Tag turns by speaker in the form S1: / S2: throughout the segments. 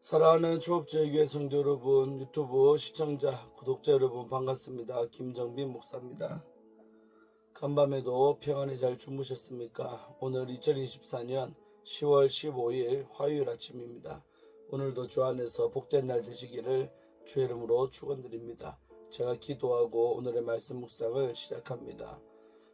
S1: 사랑하는 초업제교회 성도 여러분, 유튜브 시청자, 구독자 여러분 반갑습니다. 김정빈 목사입니다. 간밤에도 평안히 잘 주무셨습니까? 오늘 2024년 10월 15일 화요일 아침입니다. 오늘도 주 안에서 복된 날 되시기를 주의 이름으로 축원드립니다. 제가 기도하고 오늘의 말씀 묵상을 시작합니다.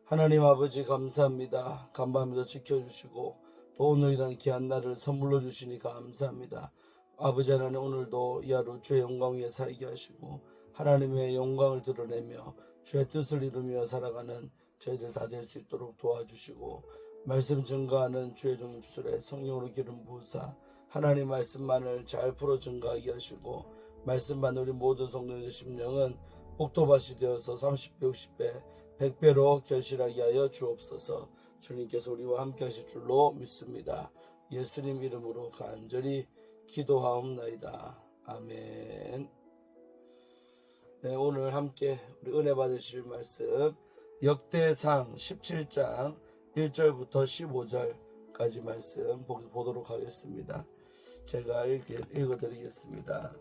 S1: 하나님 아버지 감사합니다. 간밤에도 지켜주시고 또 오늘이란 귀한 날을 선물로 주시니 감사합니다. 아버지 하나님 오늘도 이 하루 주의 영광 위에 살게 하시고 하나님의 영광을 드러내며 주의 뜻을 이루며 살아가는 저희들 다 될 수 있도록 도와주시고 말씀 증거하는 주의 종 입술에 성령으로 기름 부으사 하나님 말씀만을 잘 풀어 증거하게 하시고 말씀만 우리 모든 성도의 심령은 옥토밭이 되어서 30배, 60배, 100배로 결실하게 하여 주옵소서 주님께서 우리와 함께 하실 줄로 믿습니다. 예수님 이름으로 간절히 기도하옵나이다. 아멘. 네, 오늘 함께 우리 은혜 받으실 말씀 역대상 17장 1절부터 15절까지 말씀 보- 보도록 하겠습니다. 제가 읽, 읽어 드리겠습니다.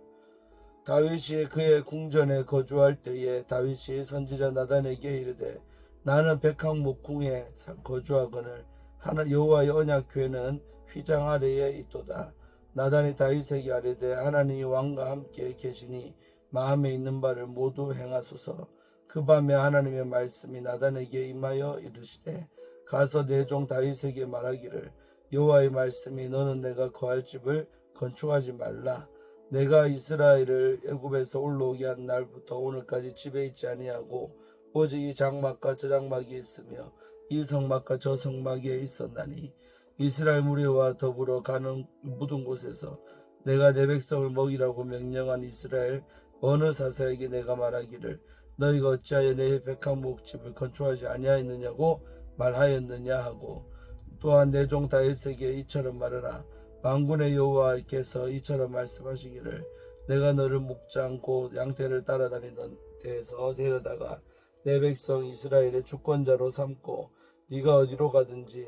S1: 다윗이 그의 궁전에 거주할 때에 다윗이 선지자 나단에게 이르되 나는 백항 목 궁에 사- 거주하거늘 하나 여호와의 언약궤는 휘장 아래에 있도다. 나단이 다윗에게 아뢰되 하나님이 왕과 함께 계시니 마음에 있는 바를 모두 행하소서. 그 밤에 하나님의 말씀이 나단에게 임하여 이르시되 가서 내 종 다윗에게 말하기를 여호와의 말씀이 너는 내가 거할 집을 건축하지 말라. 내가 이스라엘을 애굽에서 올라오게 한 날부터 오늘까지 집에 있지 아니하고 오직 이 장막과 저 장막이 있으며 이 성막과 저 성막에 있었나니 이스라엘 무리와 더불어 가는 모든 곳에서 내가 내 백성을 먹이라고 명령한 이스라엘 어느 사사에게 내가 말하기를 너희가 어찌하여 내 백한 목집을 건축하지 아니하였느냐고 말하였느냐 하고 또한 내 종 다윗에게 이처럼 말하라. 만군의 여호와께서 이처럼 말씀하시기를 내가 너를 목장 곧 양떼를 따라다니던 데에서 데려다가 내 백성 이스라엘의 주권자로 삼고 네가 어디로 가든지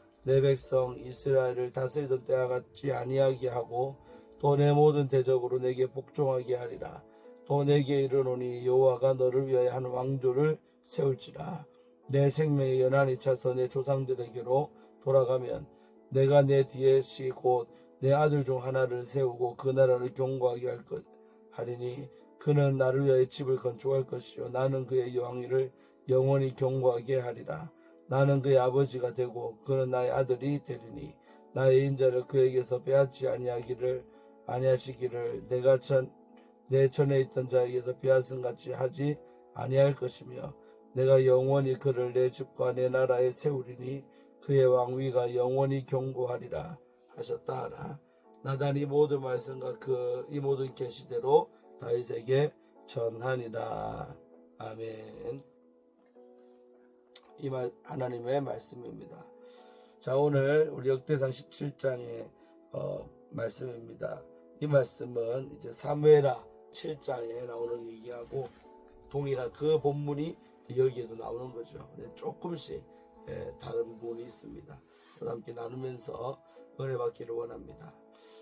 S1: 내 백성 이스라엘을 다스리던 때와 같지 아니하게 하고 또 내 모든 대적으로 내게 복종하게 하리라. 또 내게 이르노니 여호와가 너를 위하여 한 왕조를 세울지라. 내 생명의 연한이 차서 내 조상들에게로 돌아가면 내가 내 뒤에 시곧 내 아들 중 하나를 세우고 그 나라를 경고하게 할 것 하리니 그는 나를 위하여 집을 건축할 것이요 나는 그의 왕위를 영원히 경고하게 하리라 나는 그의 아버지가 되고 그는 나의 아들이 되리니 나의 인자를 그에게서 빼앗지 아니하기를 아니하시기를 내가 전 내 전에 있던 자에게서 빼앗은 같이 하지 아니할 것이며 내가 영원히 그를 내 집과 내 나라에 세우리니 그의 왕위가 영원히 경고하리라 하셨다 하라. 나단이 모든 말씀과 그 이 모든 계시대로 다윗에게 전하니라. 아멘. 이말 하나님의 말씀입니다. 자 오늘 우리 역대상 17장의 어, 말씀입니다. 이 말씀은 이제 사무엘하 7장에 나오는 얘기하고 동일한 그 본문이 여기에도 나오는 거죠. 근데 조금씩 예, 다른 부분이 있습니다. 함께 나누면서 은혜 받기를 원합니다.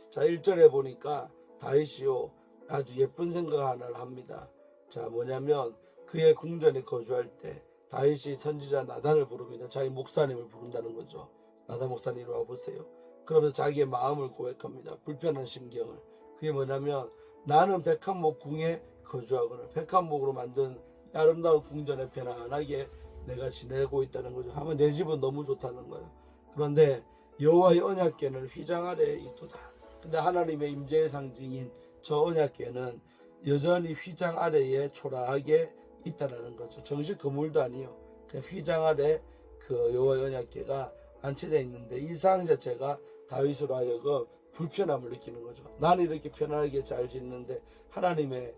S1: 자 1절에 보니까 다윗이요 아주 예쁜 생각 하나를 합니다. 자 뭐냐면 그의 궁전에 거주할 때 다윗이 선지자 나단을 부릅니다. 자기 목사님을 부른다는 거죠. 나단 목사님 이리 와보세요. 그러면서 자기의 마음을 고백합니다. 불편한 심경을. 그게 뭐냐면 나는 백한목 궁에 거주하거나 백한목으로 만든 아름다운 궁전에 편안하게 내가 지내고 있다는 거죠. 하면 내 집은 너무 좋다는 거예요. 그런데 여호와의 언약궤는 휘장 아래에 있도다. 근데 하나님의 임재의 상징인 저 언약궤는 여전히 휘장 아래에 초라하게 있다라는 거죠. 정식 건물도 아니요. 그냥 휘장 아래 그 여호와의 언약궤가 안치되어 있는데 이 상황 자체가 다윗으로 하여금 불편함을 느끼는 거죠. 나는 이렇게 편안하게 잘 짓는데 하나님의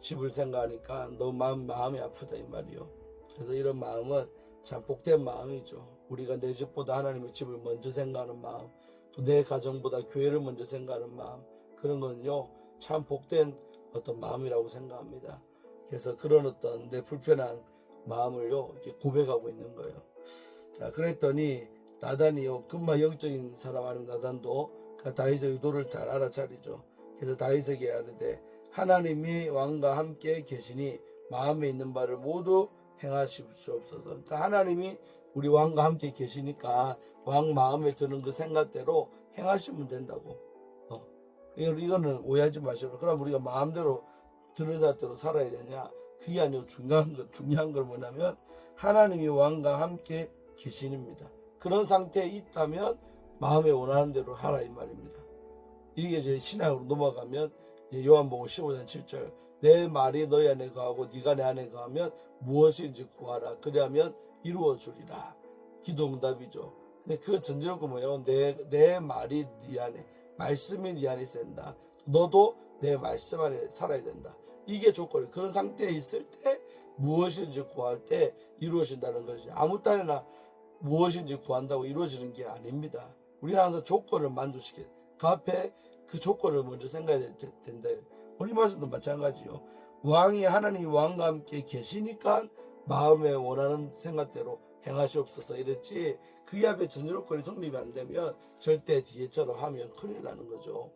S1: 집을 생각하니까 너무 마음, 마음이 아프다 이 말이요. 그래서 이런 마음은 참 복된 마음이죠. 우리가 내 집보다 하나님의 집을 먼저 생각하는 마음, 또 내 가정보다 교회를 먼저 생각하는 마음, 그런 거는요, 참 복된 어떤 마음이라고 생각합니다. 그래서 그런 어떤 내 불편한 마음을요, 이렇게 고백하고 있는 거예요. 자, 그랬더니 나단이요, 금마 영적인 사람 아니면 나단도 그 다윗의 의도를 잘 알아차리죠. 그래서 다윗에게 하는데 하나님이 왕과 함께 계시니 마음에 있는 바를 모두 행하시옵소서. 그러니까 하나님이 우리 왕과 함께 계시니까 왕 마음에 드는 그 생각대로 행하시면 된다고. 어. 이거- 이거는 오해하지 마시고 그럼 우리가 마음대로 드는 자대로 살아야 되냐? 그게 아니고 중요한 거 중요한 건 뭐냐면 하나님이 왕과 함께 계시입니다. 그런 상태에 있다면 마음에 원하는 대로 하라 이 말입니다. 이게 이제 신앙으로 넘어가면 요한복음 15장 7절 내 말이 너희 안에 거하고 네가 내 안에 거하면 무엇인지 구하라 그리하면 이루어 주리라 기도 응답이죠. 근데 그 전제로가 뭐예요? 내, 내 말이 네 안에 말씀이 네 안에 된다. 너도 내 말씀 안에 살아야 된다. 이게 조건이에요. 그런 상태에 있을 때 무엇인지 구할 때 이루어진다는 것이 아무 때나 무엇인지 구한다고 이루어지는 게 아닙니다. 우리는 항상 조건을 만족시켜. 그 앞에 그 조건을 먼저 생각해야 되- 된다. 우리 말씀도 마찬가지요. 왕이 하나님 왕과 함께 계시니까 마음에 원하는 생각대로 행하시옵소서 이랬지 그 앞에 전제조건이 성립이 안 되면 절대 뒤에처럼 하면 큰일 나는 거죠.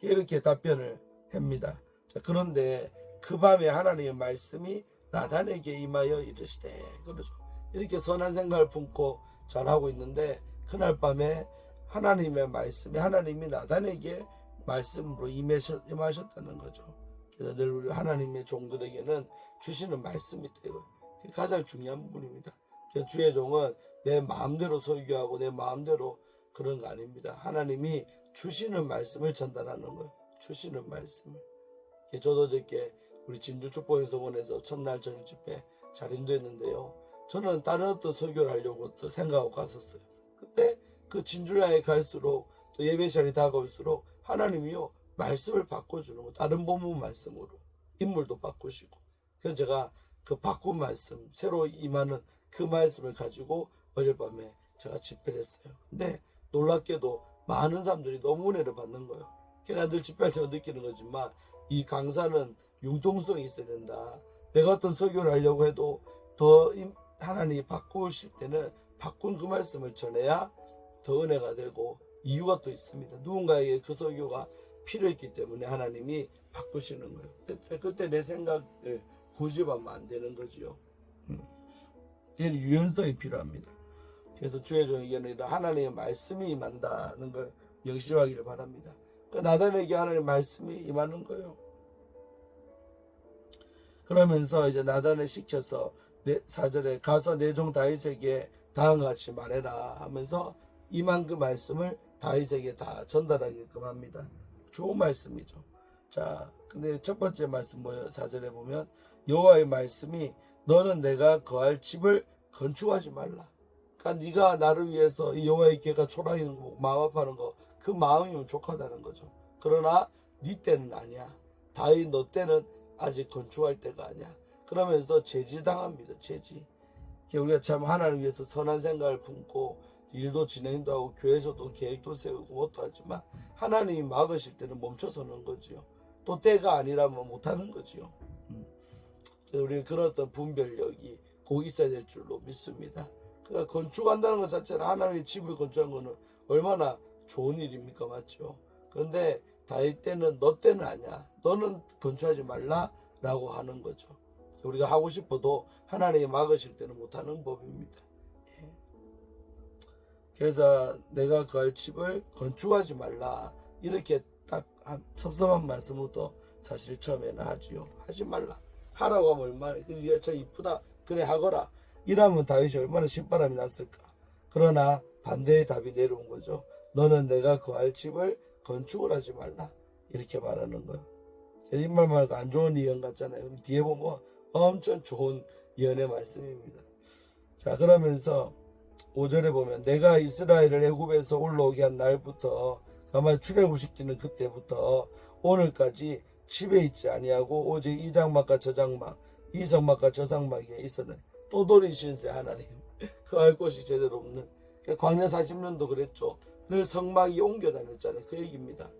S1: 이렇게 답변을 합니다. 자, 그런데 그 밤에 하나님의 말씀이 나단에게 임하여 이르시되 그러죠. 이렇게 선한 생각을 품고 잘하고 있는데 그날 밤에 하나님의 말씀이 하나님이 나단에게 말씀으로 임하셨, 임하셨다는 거죠. 그래서 늘 우리 하나님의 종들에게는 주시는 말씀이 되고 가장 중요한 부분입니다. 주의 종은 내 마음대로 설교하고 내 마음대로 그런 거 아닙니다. 하나님이 주시는 말씀을 전달하는 거예요. 주시는 말씀을. 예, 저도 이렇게 우리 진주 축복인성원에서 첫날 저녁 집회 잘 인도했는데요. 저는 다른 어떤 설교를 하려고 또 생각하고 갔었어요. 근데 그 진주야에 갈수록 또 예배 시간이 다가올수록 하나님이요 말씀을 바꿔주는 거 다른 본문 말씀으로 인물도 바꾸시고 그래서 제가 그 바꾼 말씀 새로 임하는 그 말씀을 가지고 어젯밤에 제가 집회를 했어요. 근데 놀랍게도 많은 사람들이 너무 은혜를 받는 거예요. 집회할 때만 느끼는 거지만 이 강사는 융통성이 있어야 된다. 내가 어떤 설교를 하려고 해도 더 임- 하나님이 바꾸실 때는 바꾼 그 말씀을 전해야 더 은혜가 되고 이유가 또 있습니다. 누군가에게 그 설교가 필요했기 때문에 하나님이 바꾸시는 거예요. 그때, 그때 내 생각을 고집하면 안 되는 거지요. 음. 이는 유연성이 필요합니다. 그래서 주의 종에게는 하나님의 말씀이 임한다는 걸 명심하기를 바랍니다. 그 나단에게 하나님의 말씀이 임하는 거예요. 그러면서 이제 나단을 시켜서 내, 사절에 가서 내 종 다윗에게 다음과 같이 말해라 하면서 임한 그 말씀을 다윗에게 다 전달하게끔 합니다. 좋은 말씀이죠. 자, 근데 첫 번째 말씀 뭐예요? 사절에 보면 여호와의 말씀이 너는 내가 거할 집을 건축하지 말라. 그러니까 네가 나를 위해서 이 여호와의 계가 초라하는 거, 마음 아파하는 거, 그 마음이면 족하다는 거죠. 그러나 네 때는 아니야. 다윗 너 때는 아직 건축할 때가 아니야. 그러면서 제지당합니다. 제지. 우리가 참 하나님 위해서 선한 생각을 품고 일도 진행도 하고 교회에서도 계획도 세우고 못도 하지만 하나님이 막으실 때는 멈춰서는 거지요. 또 때가 아니라면 못하는 거지요. 음. 우리는 그런 어떤 분별력이 꼭 있어야 될 줄로 믿습니다. 그러니까 건축한다는 것 자체는 하나님의 집을 건축한 거는 얼마나 좋은 일입니까? 맞죠? 그런데 다윗 때는 너 때는 아니야. 너는 건축하지 말라라고 하는 거죠. 우리가 하고 싶어도 하나님이 막으실 때는 못하는 법입니다. 예. 그래서 내가 거할 집을 건축하지 말라 이렇게 딱한 섭섭한 말씀부터 사실 처음에는 하지요. 하지 말라. 하라고 하면 얼마나 그래 저 이쁘다 그래 하거라 이러면 다윗이 얼마나 신바람이 났을까. 그러나 반대의 답이 내려온 거죠. 너는 내가 거할 집을 건축을 하지 말라 이렇게 말하는 거예요. 이말 말고 안 좋은 예언 같잖아요. 뒤에 보면 엄청 좋은 예언의 말씀입니다. 자 그러면서 5절에 보면 내가 이스라엘을 애굽에서 올라오게 한 날부터 아마 출애굽 시키는 그때부터 오늘까지 집에 있지 아니하고 오직 이 장막과 저 장막 이 장막과 저 장막에 있었네 또돌이 신세 하나님 그알 곳이 제대로 없는 그러니까 광야 40년도 그랬죠 늘 성막이 옮겨 다녔잖아요. 그 얘기입니다.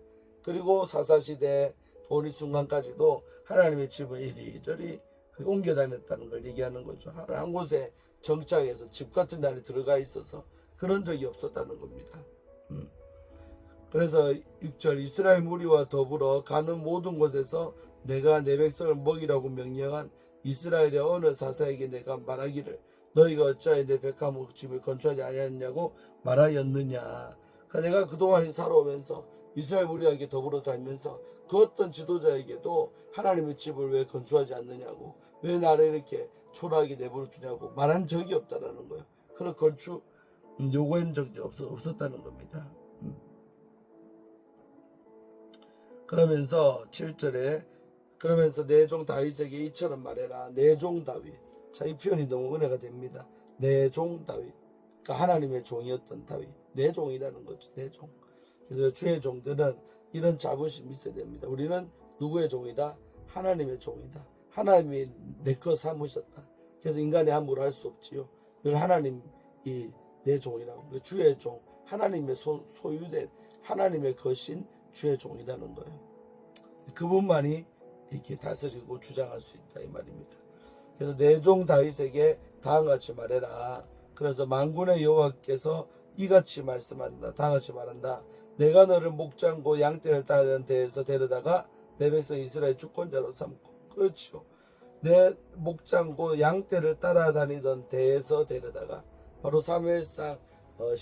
S1: 그리고 사사시대 도리 순간까지도 하나님의 집을 이리저리 그 옮겨 다녔다는 걸 얘기하는 거죠. 한- 한 곳에 정착해서 집 같은 데 안에 들어가 있어서 그런 적이 없었다는 겁니다. 음. 그래서 6절 이스라엘 무리와 더불어 가는 모든 곳에서 내가 내 백성을 먹이라고 명령한 이스라엘의 어느 사사에게 내가 말하기를 너희가 어찌하여 내 백합목 집을 건축하지 아니하느냐고 말하였느냐 내가 그동안 살아오면서 이스라엘 무리에게 더불어 살면서 그 어떤 지도자에게도 하나님의 집을 왜 건축하지 않느냐고 왜 나를 이렇게 초라하게 내버려 두냐고 말한 적이 없다라는 거예요. 그런 건축 음, 요구한 적이 없, 없었다는 겁니다. 음. 그러면서 7절에 그러면서 내종 다윗에게 이처럼 말해라. 내종 다윗. 자 이 표현이 너무 은혜가 됩니다. 내종 다윗 그러니까 하나님의 종이었던 다윗 내 종이라는 거죠 내 종. 그래서 주의 종들은 이런 자부심이 있어야 됩니다. 우리는 누구의 종이다? 하나님의 종이다. 하나님이 내 것 삼으셨다. 그래서 인간이 함부로 할 수 없지요. 늘 하나님이 내 종이라고. 그 주의 종 하나님의 소, 소유된 하나님의 것인 주의 종이라는 거예요. 그분만이 이렇게 다스리고 주장할 수 있다 이 말입니다. 그래서 내종 다윗에게 다음과 같이 말해라. 그래서 만군의 여호와께서 이같이 말씀한다. 다음과 같이 말한다. 내가 너를 목장고 양떼를 따르는 데에서 데려다가 내 백성 이스라엘 주권자로 삼고 그렇죠. 내 목장고 양떼를 따라다니던 데에서 데려다가 바로 사무엘상 어,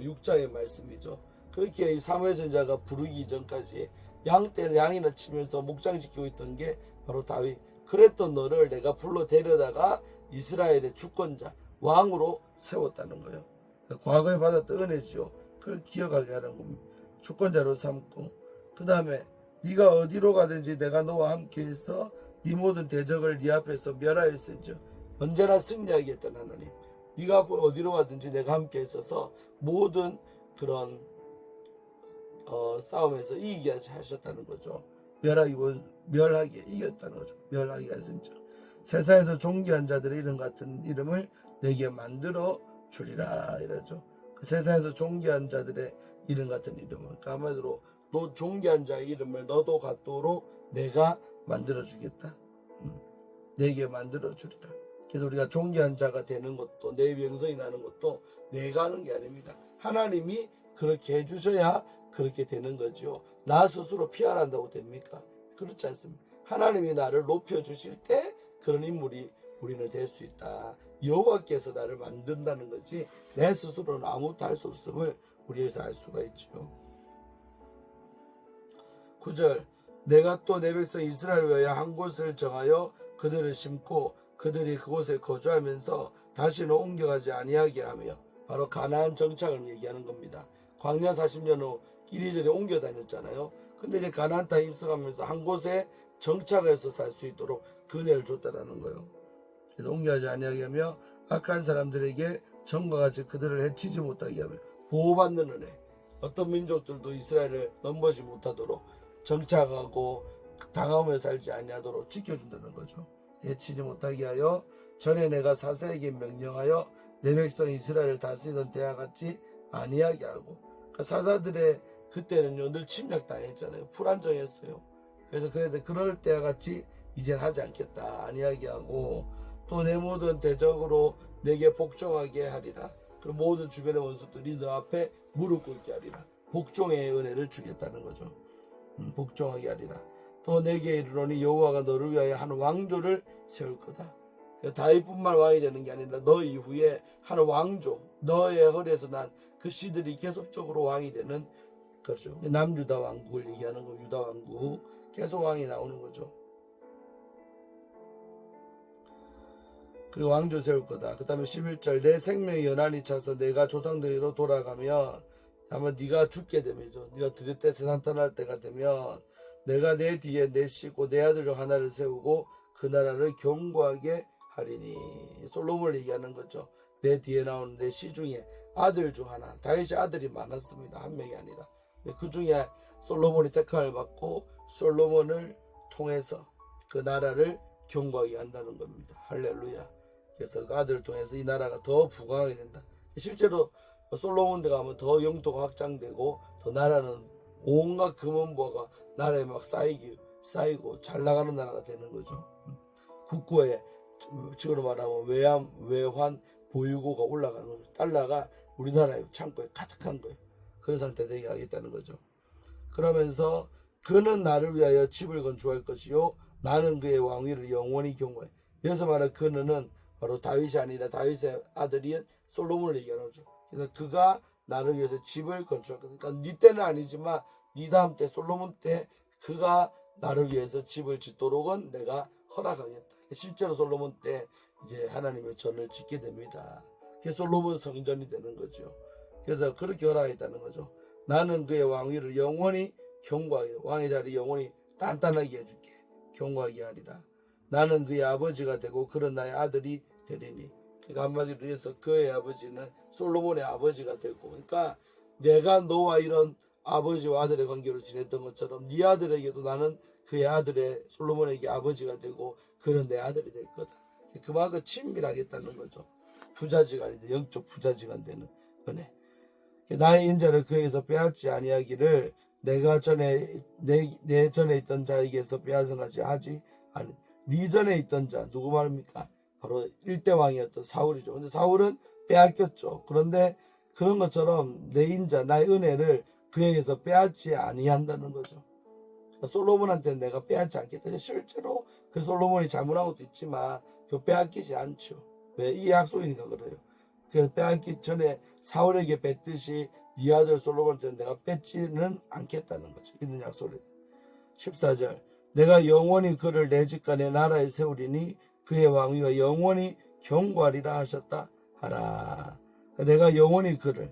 S1: 16장의 말씀이죠. 그렇게 이 사무엘 선자가 부르기 전까지 양떼 양이나 치면서 목장 지키고 있던 게 바로 다윗. 그랬던 너를 내가 불러 데려다가 이스라엘의 주권자 왕으로 세웠다는 거예요. 그러니까 과거에 받았던 은혜지요. 그걸 기억하게 하는 겁니다. 주권자로 삼고 그 다음에 네가 어디로 가든지 내가 너와 함께해서 네 모든 대적을 네 앞에서 멸하였은즉 언제나 승리하겠다 하나님. 네가 어디로 가든지 내가 함께 있어서 모든 그런 어, 싸움에서 이기게 하셨다는 거죠. 멸하기 멸하게 이겼다는 거죠. 멸하게 하신즉 세상에서 존귀한 자들의 이름 같은 이름을 내게 만들어 주리라 이러죠. 그 세상에서 존귀한 자들의 이름 같은 이름을 한마디로 너 존귀한 자의 이름을 너도 갖도록 내가 만들어 주겠다. 음, 내게 만들어 주리라. 그래서 우리가 존귀한 자가 되는 것도 내 명성이 나는 것도 내가 하는 게 아닙니다. 하나님이 그렇게 해주셔야 그렇게 되는 거죠. 나 스스로 피하란다고 됩니까? 그렇지 않습니다. 하나님이 나를 높여 주실 때 그런 인물이 우리는 될 수 있다. 여호와께서 나를 만든다는 거지 내 스스로는 아무것도 할 수 없음을 우리에서 알 수가 있죠. 9절 내가 또 내 백성 이스라엘 위하여 한 곳을 정하여 그들을 심고 그들이 그곳에 거주하면서 다시는 옮겨가지 아니하게 하며 바로 가나안 정착을 얘기하는 겁니다. 광야 40년 후 이리저리 옮겨 다녔잖아요. 근데 이제 가나안 땅에 입성하면서 한 곳에 정착해서 살 수 있도록 그네를 줬다라는 거예요. 그래서 옮겨가지 아니하게 하며 악한 사람들에게 전과 같이 그들을 해치지 못하게 하며 보호받는 은혜. 어떤 민족들도 이스라엘을 넘보지 못하도록 정착하고 당하며 살지 아니하도록 지켜준다는 거죠. 해치지 못하게 하여 전에 내가 사사에게 명령하여 내 백성 이스라엘을 다스리던 때와 같이 아니하게 하고 그 사사들의 그때는요 늘 침략당했잖아요 불안정했어요 그래서 그래도 그럴 때와 같이 이젠 하지 않겠다 아니하게 하고 또 내 모든 대적으로 내게 복종하게 하리라. 그리고 모든 주변의 원수들이 너 앞에 무릎 꿇게 하리라. 복종의 은혜를 주겠다는 거죠. 음, 복종하게 하리라. 또 내게 이르노니 여호와가 너를 위하여 한 왕조를 세울 거다. 그 다윗뿐만 왕이 되는 게 아니라 너 이후에 한 왕조 너의 허리에서 난 그 씨들이 계속적으로 왕이 되는 거죠. 남유다 왕국을 얘기하는 거 유다 왕국. 계속 왕이 나오는 거죠 그리고 왕조 세울 거다 그 다음에 11절 내 생명이 연한히 차서 내가 조상들로 돌아가면 아마 네가 죽게 되면죠 네가 드릴 때 세상 떠날 때가 되면 내가 내 뒤에 내 씨고 내 아들 중 하나를 세우고 그 나라를 견고하게 하리니 솔로몬을 얘기하는 거죠. 내 뒤에 나오는 내 씨 중에 아들 중 하나 다윗이 아들이 많았습니다. 한 명이 아니라 그 중에 솔로몬이 택함을 받고 솔로몬을 통해서 그 나라를 경고하게 한다는 겁니다. 할렐루야. 그래서 그 아들을 통해서 이 나라가 더 부강하게 된다. 실제로 솔로몬 대 가면 더 영토가 확장되고 더 나라는 온갖 금은보가 나라에 막 쌓이기 쌓이고 잘 나가는 나라가 되는 거죠. 음. 국고에 지금으로 말하면 외환 외환 보유고가 올라가는 거죠. 달러가 우리나라의 창고에 가득한 거예요. 그런 상태 되게 하겠다는 거죠. 그러면서 그는 나를 위하여 집을 건축할 것이요 나는 그의 왕위를 영원히 경고해. 여기서 말하는 그는 바로 다윗이 아니라 다윗의 아들인 솔로몬을 얘기하는 거죠. 그래서 그가 나를 위해서 집을 건축할 거다. 그러니까 네 때는 아니지만 네 다음 때 솔로몬 때 그가 나를 위해서 집을 짓도록은 내가 허락하겠다. 실제로 솔로몬 때 이제 하나님의 전을 짓게 됩니다. 그게 솔로몬 성전이 되는 거죠. 그래서 그렇게 허락했다는 거죠. 나는 그의 왕위를 영원히 경고하게 왕의 자리 영원히 단단하게 해줄게. 경고하게 하리라. 나는 그의 아버지가 되고 그런 나의 아들이 되리니. 그러니까 한마디로 해서 그의 아버지는 솔로몬의 아버지가 되고 그러니까 내가 너와 이런 아버지와 아들의 관계로 지냈던 것처럼 네 아들에게도 나는 그의 아들의 솔로몬에게 아버지가 되고 그런 내 아들이 될 거다. 그만큼 친밀하겠다는 거죠. 부자지간인데 영적 부자지간 되는 은혜. 나의 인자를 그에게서 빼앗지 아니하기를 내가 전에 내, 내 전에 있던 자에게서 빼앗아가지 하지 아니 네 전에 있던 자 누구 말입니까? 바로 일대 왕이었던 사울이죠. 근데 사울은 빼앗겼죠. 그런데 그런 것처럼 내 인자 나의 은혜를 그에게서 빼앗지 아니한다는 거죠. 그러니까 솔로몬한테 내가 빼앗지 않겠다. 실제로 그 솔로몬이 잘못한 것도 있지만 그 빼앗기지 않죠. 왜? 이 약속이니까 그래요. 그 빼앗기 전에 사울에게 뺐듯이 네 아들 솔로몬한테 내가 뺏지는 않겠다는 거죠. 이런 약속을. 14절. 내가 영원히 그를 내 집과 내 나라에 세우리니 그의 왕위가 영원히 경과리라 하셨다 하라. 내가 영원히 그를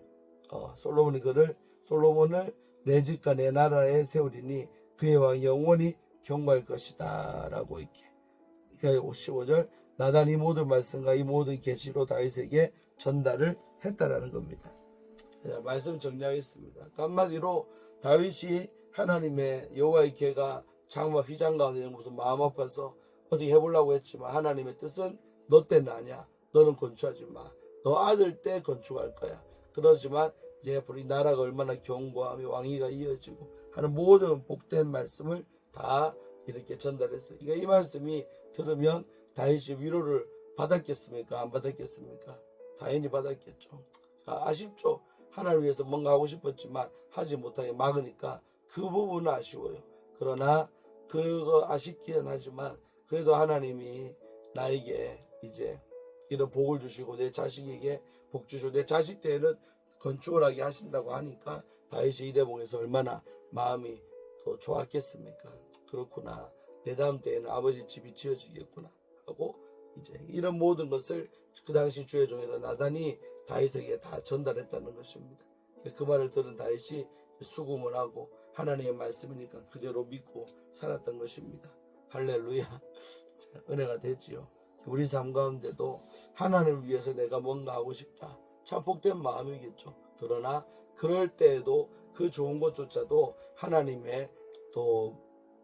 S1: 어, 솔로몬이 그를 솔로몬을 내 집과 내 나라에 세우리니 그의 왕 영원히 경과할 것이다라고 이렇게. 그러니까 15절 나단 이 모든 말씀과 이 모든 계시로 다윗에게 전달을 했다라는 겁니다. 자, 말씀 정리하겠습니다. 그러니까 한마디로 다윗이 하나님의 여호와의 개가 장막 휘장 가운데 무슨 마음 아파서 어떻게 해보려고 했지만 하나님의 뜻은 너 때는 아니야. 너는 건축하지 마. 너 아들 때 건축할 거야. 그러지만 이제 이 나라가 얼마나 견고하며 왕위가 이어지고 하는 모든 복된 말씀을 다 이렇게 전달했어요. 그러니까 이 말씀이 들으면 다윗이 위로를 받았겠습니까? 안 받았겠습니까? 당연히 받았겠죠. 아, 아쉽죠. 하나를 위해서 뭔가 하고 싶었지만 하지 못하게 막으니까 그 부분은 아쉬워요. 그러나 그거 아쉽기는 하지만 그래도 하나님이 나에게 이제 이런 복을 주시고 내 자식에게 복 주시고 내 자식 때에는 건축을 하게 하신다고 하니까 다윗이 이 대목에서 얼마나 마음이 더 좋았겠습니까? 그렇구나. 내 다음 때에는 아버지 집이 지어지겠구나 하고 이제 이런 모든 것을 그 당시 주의 종에서 나단이 다윗에게 다 전달했다는 것입니다. 그 말을 들은 다윗이 수금을 하고 하나님의 말씀이니까 그대로 믿고 살았던 것입니다. 할렐루야. 자, 은혜가 됐지요. 우리 삶 가운데도 하나님을 위해서 내가 뭔가 하고 싶다. 참 복된 마음이겠죠. 그러나 그럴 때에도 그 좋은 것조차도 하나님의 또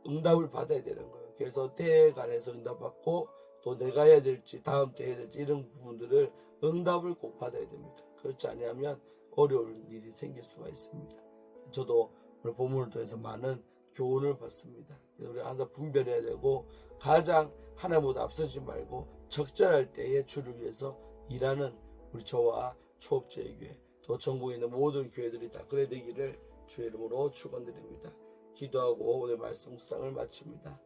S1: 응답을 받아야 되는 거예요. 그래서 때에 관해서 응답받고 또 내가 해야 될지 다음 때 해야 될지 이런 부분들을 응답을 꼭 받아야 됩니다. 그렇지 않으면 어려울 일이 생길 수가 있습니다. 저도 오늘 본문을 통해서 많은 교훈을 받습니다. 우리 항상 분별해야 되고 가장 하나님보다 앞서지 말고 적절할 때에 주를 위해서 일하는 우리 저와 초업제의 교회 또 전국에 있는 모든 교회들이 다 그래 되기를 주의 이름으로 축원드립니다. 기도하고 오늘 말씀 묵상을 마칩니다.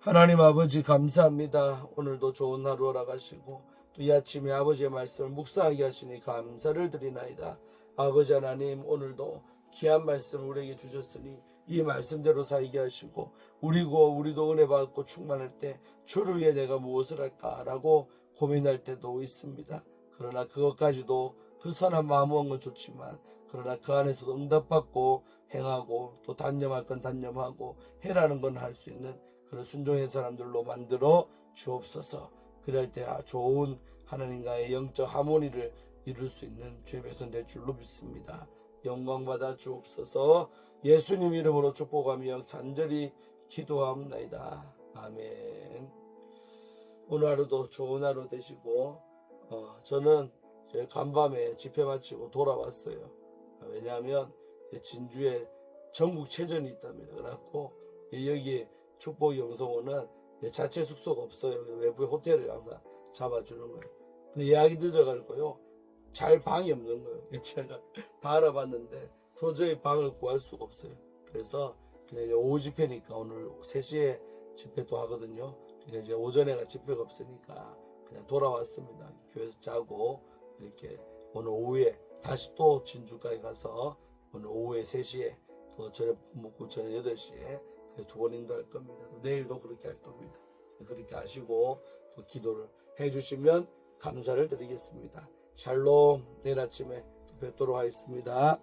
S1: 하나님 아버지 감사합니다. 오늘도 좋은 하루 허락하시고 또 이 아침에 아버지의 말씀을 묵상하게 하시니 감사를 드리나이다. 아버지 하나님 오늘도 귀한 말씀을 우리에게 주셨으니 이 말씀대로 살게 하시고 우리고 우리도 은혜 받고 충만할 때 주를 위해 내가 무엇을 할까라고 고민할 때도 있습니다. 그러나 그것까지도 그 선한 마음은 건 좋지만 그러나 그 안에서도 응답받고 행하고 또 단념할 건 단념하고 해라는 건 할 수 있는 그런 순종의 사람들로 만들어 주옵소서. 그럴 때 아, 좋은 하나님과의 영적 하모니를 이룰 수 있는 주의 백성 될 줄로 믿습니다. 영광 받아 주옵소서. 예수님 이름으로 축복하며 간절히 기도하옵나이다. 아멘. 오늘 하루도 좋은 하루 되시고 어, 저는 간밤에 집회 마치고 돌아왔어요. 어, 왜냐하면 진주에 전국 체전이 있답니다. 그래갖고 여기 축복 영성호는 자체 숙소가 없어요. 외부에 호텔을 항상 잡아주는 거예요. 근데 예약이 늦어가지고요. 잘 방이 없는 거예요. 제가 다 알아봤는데 도저히 방을 구할 수가 없어요. 그래서 그냥 오후 집회니까 오늘 3시에 집회도 하거든요. 그러니까 이제 오전에가 집회가 없으니까 그냥 돌아왔습니다. 교회에서 자고 이렇게 오늘 오후에 다시 또 진주까지 가서 오늘 오후에 3시에 또 저녁 먹고 저녁 8시에 두 번 인도할 겁니다. 내일도 그렇게 할 겁니다. 그렇게 하시고 또 기도를 해주시면 감사를 드리겠습니다. 샬롬 내일 아침에 또 뵙도록 하겠습니다.